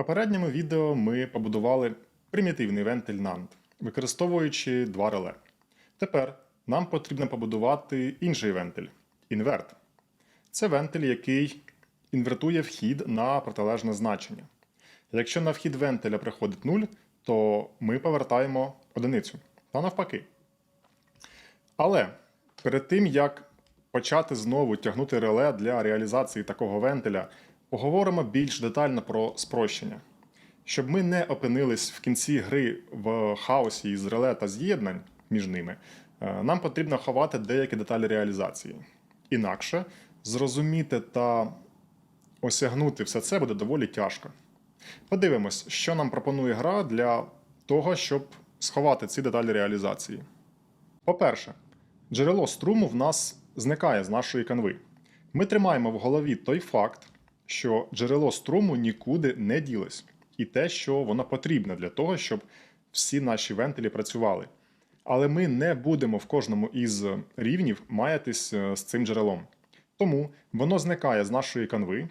попередньому відео ми побудували примітивний вентиль NAND, використовуючи два реле. Тепер нам потрібно побудувати інший вентиль інверт. Це вентиль, який інвертує вхід на протилежне значення. Якщо на вхід вентиля приходить 0, то ми повертаємо одиницю та навпаки. Але перед тим як почати знову тягнути реле для реалізації такого вентиля, поговоримо більш детально про спрощення. Щоб ми не опинились в кінці гри в хаосі із реле та з'єднань між ними, е, нам потрібно ховати деякі деталі реалізації. Інакше зрозуміти та осягнути все це буде доволі тяжко. Подивимось, що нам пропонує гра для того, щоб сховати ці деталі реалізації. По-перше, джерело струму в нас зникає з нашої канви. Ми тримаємо в голові той факт, що джерело струму нікуди не ділось, і те, що воно потрібне для того, щоб всі наші вентилі працювали. Але ми не будемо в кожному із рівнів маятись е, з цим джерелом. Тому воно зникає з нашої канви,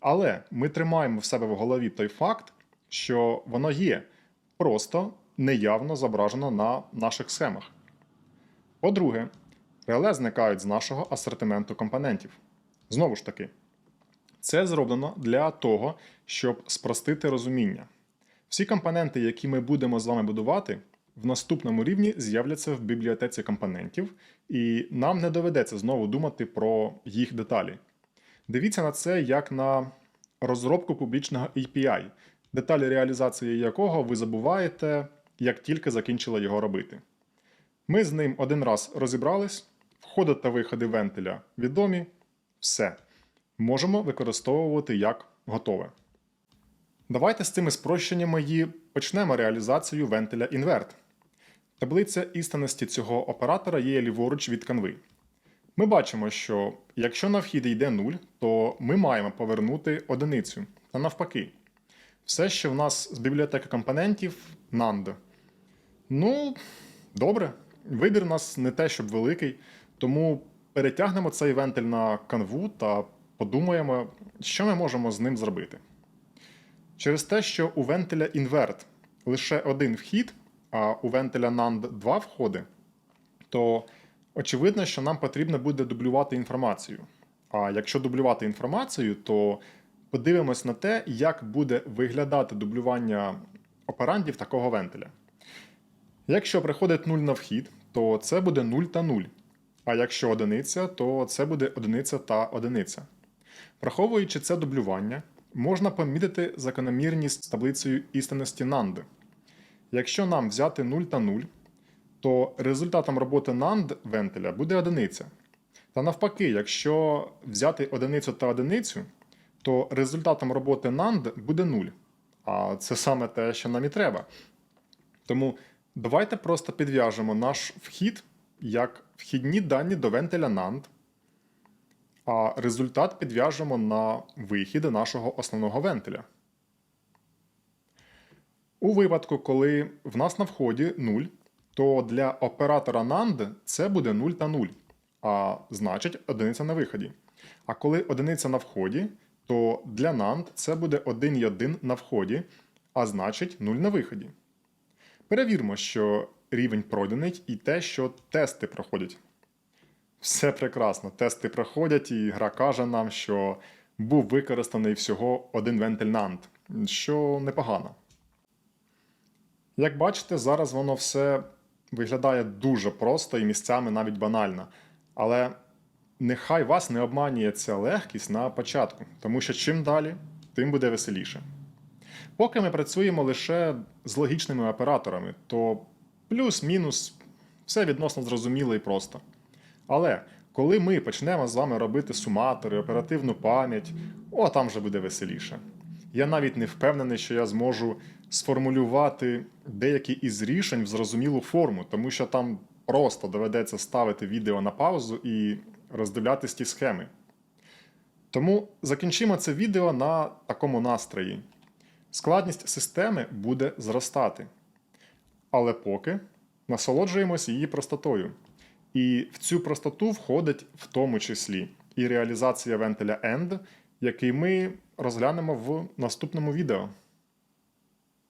але ми тримаємо в себе в голові той факт, що воно є, просто неявно зображено на наших схемах. По-друге, реле зникають з нашого асортименту компонентів. Знову ж таки, це зроблено для того, щоб спростити розуміння. Всі компоненти, які ми будемо з вами будувати, в наступному рівні з'являться в бібліотеці компонентів, і нам не доведеться знову думати про їх деталі. Дивіться на це як на розробку публічного API, деталі реалізації якого ви забуваєте, як тільки закінчили його робити. Ми з ним один раз розібрались, входи та виходи вентиля відомі, все. Можемо використовувати як готове. Давайте з цими спрощеннями і почнемо реалізацію вентиля інверт. Таблиця істинності цього оператора є ліворуч від канви. Ми бачимо, що якщо на вхід йде 0, то ми маємо повернути одиницю. Та навпаки. Все, що в нас з бібліотеки компонентів NAND. Ну, добре. Вибір у нас не те, щоб великий, тому перетягнемо цей вентиль на канву та подумаємо, що ми можемо з ним зробити. Через те, що у вентиля інверт лише один вхід, а у вентиля NAND два входи, то очевидно, що нам потрібно буде дублювати інформацію. А якщо дублювати інформацію, то подивимось на те, як буде виглядати дублювання операндів такого вентиля. Якщо приходить 0 на вхід, то це буде 0 та 0. А якщо одиниця, то це буде одиниця та одиниця. Враховуючи це дублювання, можна помітити закономірність з таблицею істинності NAND. Якщо нам взяти 0 та 0, то результатом роботи NAND вентиля буде одиниця. Та навпаки, якщо взяти одиницю та одиницю, то результатом роботи NAND буде 0. А це саме те, що нам і треба. Тому давайте просто підв'яжемо наш вхід як вхідні дані до вентиля NAND, а результат підв'яжемо на вихід нашого основного вентиля. У випадку, коли в нас на вході 0, то для оператора NAND це буде 0 та 0, а значить одиниця на виході. А коли одиниця на вході, то для NAND це буде 1 і 1 на вході, а значить 0 на виході. Перевірмо, що рівень пройдений і те, що тести проходять. Все прекрасно, тести проходять, і гра каже нам, що був використаний всього один вентиль що непогано. Як бачите, зараз воно все виглядає дуже просто і місцями навіть банально. Але нехай вас не обманює ця легкість на початку, тому що чим далі, тим буде веселіше. Поки ми працюємо лише з логічними операторами, то плюс-мінус все відносно зрозуміло і просто. Але коли ми почнемо з вами робити суматори, оперативну пам'ять, о, там вже буде веселіше. Я навіть не впевнений, що я зможу сформулювати деякі із рішень в зрозумілу форму, тому що там просто доведеться ставити відео на паузу і роздивлятись ті схеми. Тому закінчимо це відео на такому настрої. Складність системи буде зростати. Але поки насолоджуємося її простотою. І в цю простоту входить в тому числі і реалізація вентиля END, який ми розглянемо в наступному відео.